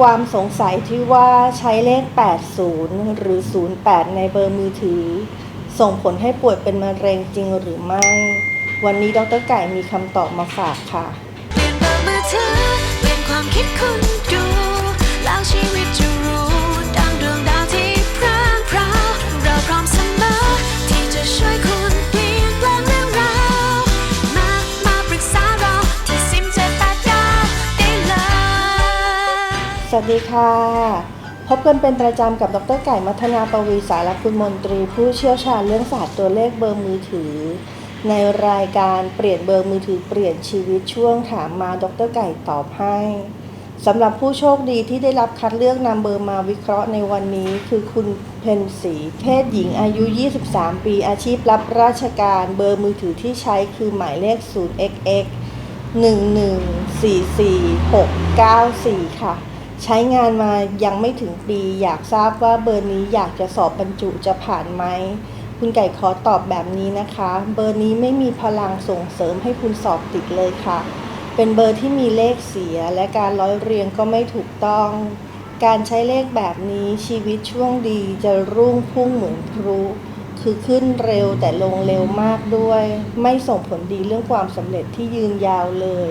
ความสงสัยที่ว่าใช้เลข 80 หรือ 08 ในเบอร์มือถือ ส่งผลให้ป่วยเป็นมะเร็งจริงหรือไม่ วันนี้ดรไก่มีคำตอบมาฝากค่ะเปลี่ยนเบอร์มือถือเปลี่ยนความคิดคุณดูแล้วชีวิตจะรู้ สวัสดีค่ะ พบกันเป็นประจำกับดรไก่มัทนาปวีสารคุณมนตรี ผู้เชี่ยวชาญเรื่องศาสตร์ตัวเลขเบอร์มือถือ ในรายการเปลี่ยนเบอร์มือถือเปลี่ยนชีวิตช่วงถามมาดรไก่ตอบให้สำหรับผู้โชคดีที่ได้รับคัดเลือกนำเบอร์มาวิเคราะห์ในวันนี้คือคุณเพนสีเพศหญิงอายุ 23 ปี อาชีพรับราชการเบอร์มือถือที่ใช้คือหมายเลข 0xx 1144694 ค่ะ ใช้งานมายังไม่ถึงปี อยากทราบว่าเบอร์นี้อยากจะสอบบรรจุจะผ่านไหมคุณไก่ขอตอบแบบนี้นะคะ เบอร์นี้ไม่มีพลังส่งเสริมให้คุณสอบติดเลยค่ะ เป็นเบอร์ที่มีเลขเสียและการร้อยเรียงก็ไม่ถูกต้อง การใช้เลขแบบนี้ชีวิตช่วงดีจะรุ่งพุ่งเหมือนพลุคือขึ้นเร็วแต่ลงเร็วมากด้วย ไม่ส่งผลดีเรื่องความสำเร็จที่ยืนยาวเลย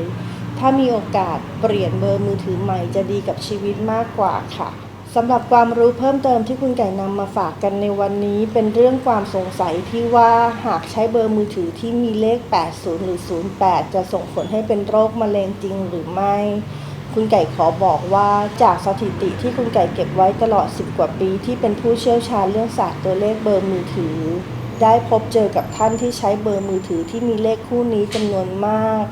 ถ้ามีโอกาสเปลี่ยนเบอร์มือถือใหม่จะดีกับชีวิตมากกว่าค่ะสำหรับความรู้เพิ่มเติมที่คุณไก่นำมาฝากกันในวันนี้ เป็นเรื่องความสงสัยที่ว่าหากใช้เบอร์มือถือที่มีเลข 80 หรือ 08 จะส่งผลให้เป็นโรคมะเร็งจริงหรือไม่ คุณไก่ขอบอกว่าจากสถิติที่คุณไก่เก็บไว้ตลอด 10 กว่าปี ที่เป็นผู้เชี่ยวชาญเรื่องศาสตร์ตัวเลขเบอร์มือถือ ได้พบเจอกับท่านที่ใช้เบอร์มือถือที่มีเลขคู่นี้จำนวนมาก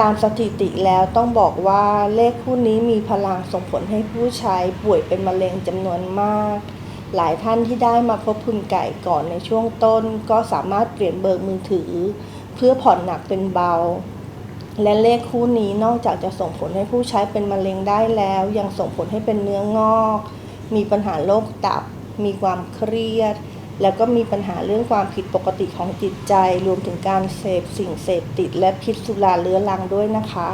ตามสถิติแล้วต้องบอกว่าเลขคู่นี้มีพลังส่งผลให้ผู้ใช้ป่วยเป็นมะเร็งจำนวนมาก หลายท่านที่ได้มาพบคุณไก่ก่อนในช่วงต้น ก็สามารถเปลี่ยนเบอร์มือถือ เพื่อผ่อนหนักเป็นเบา และเลขคู่นี้นอกจากจะส่งผลให้ผู้ใช้เป็นมะเร็งได้แล้ว ยังส่งผลให้เป็นเนื้องอก มีปัญหาโรคตับ มีความเครียด แล้วก็มีปัญหาเรื่องความผิดปกติของจิตใจ รวมถึงการเสพสิ่งเสพติด และพิษสุราเรื้อรังด้วยนะคะ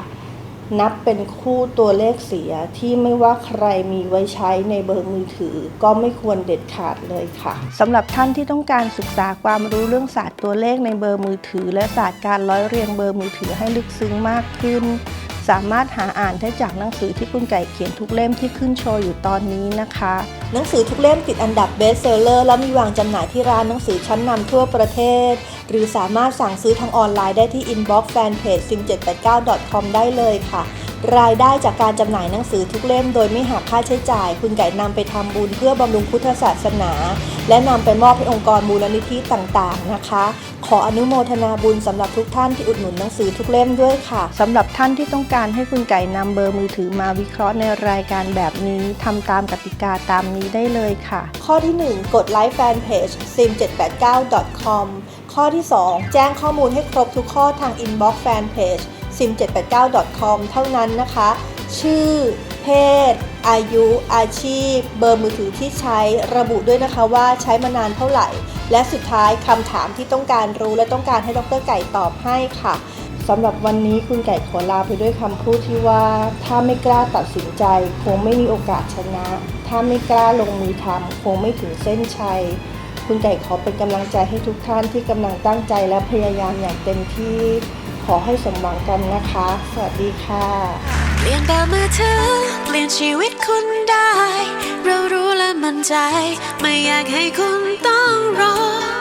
นับเป็นคู่ตัวเลขเสียที่ไม่ว่าใครมีไว้ใช้ในเบอร์มือถือ ก็ไม่ควรเด็ดขาดเลยค่ะสำหรับท่านที่ต้องการศึกษาความรู้เรื่องศาสตร์ตัวเลขในเบอร์มือถือ และศาสตร์การร้อยเรียงเบอร์มือถือให้ลึกซึ้งมากขึ้น สามารถหาอ่านได้จากหนังสือที่คุณไก่เขียนทุกเล่มที่ขึ้นโชว์อยู่ตอนนี้นะคะ หนังสือทุกเล่มติดอันดับเบสเซลเลอร์และมีวางจำหน่ายที่ร้านหนังสือชั้นนำทั่วประเทศ หรือสามารถสั่งซื้อทางออนไลน์ได้ที่ inbox fanpage sim789.com ได้เลยค่ะ รายได้จากการจำหน่ายหนังสือทุกเล่มโดยไม่หักค่าใช้จ่าย คุณไก่นำไปทำบุญเพื่อบำรุงพุทธศาสนา และนำไปมอบให้องค์กรมูลนิธิต่างๆนะคะ ขออนุโมทนาบุญสำหรับทุกท่านที่อุดหนุนหนังสือทุกเล่มด้วยค่ะสำหรับท่านที่ต้องการให้คุณไก่นำเบอร์มือถือมาวิเคราะห์ในรายการแบบนี้ทำตามกติกาตามนี้ได้เลยค่ะ ข้อที่ 1 กดไลค์แฟนเพจ sim789.com ข้อที่ 2 แจ้งข้อมูลให้ครบทุกข้อทาง inbox fanpage sim789.com เท่านั้นนะคะ ชื่อ เพศ อายุ อาชีพ เบอร์มือถือที่ใช้ระบุด้วยนะคะว่าใช้มานานเท่าไหร่ และสุดท้ายคำถามที่ต้องการรู้และต้องการให้ดรไก่ตอบให้ค่ะสำหรับวันนี้คุณไก่ขอลาไปด้วยคำพูดที่ว่า ถ้าไม่กล้าตัดสินใจ คงไม่มีโอกาสชนะ ถ้าไม่กล้าลงมือทำคงไม่ถึงเส้นชัย คุณไก่ขอเป็นกำลังใจให้ทุกท่านที่กำลังตั้งใจและพยายามอย่างเต็มที่ ขอให้สมหวังกันนะคะ สวัสดีค่ะ เปลี่ยนเบอร์มือถือเปลี่ยนชีวิตคุณได้ เรารู้และมั่นใจ ไม่อยากให้คุณต้องรอ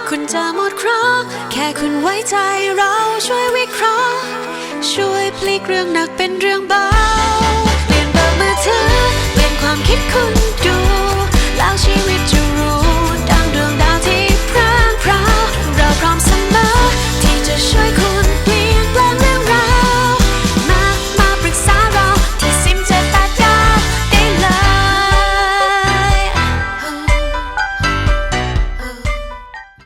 คุณจะหมดเคราะห์แค่คุณไว้ใจเราช่วยวิเคราะห์ ช่วยพลิกเรื่องหนักเป็นเรื่องเบา เปลี่ยนเบอร์มือถือเปลี่ยนความคิดคุณดู แล้วชีวิตจะรู้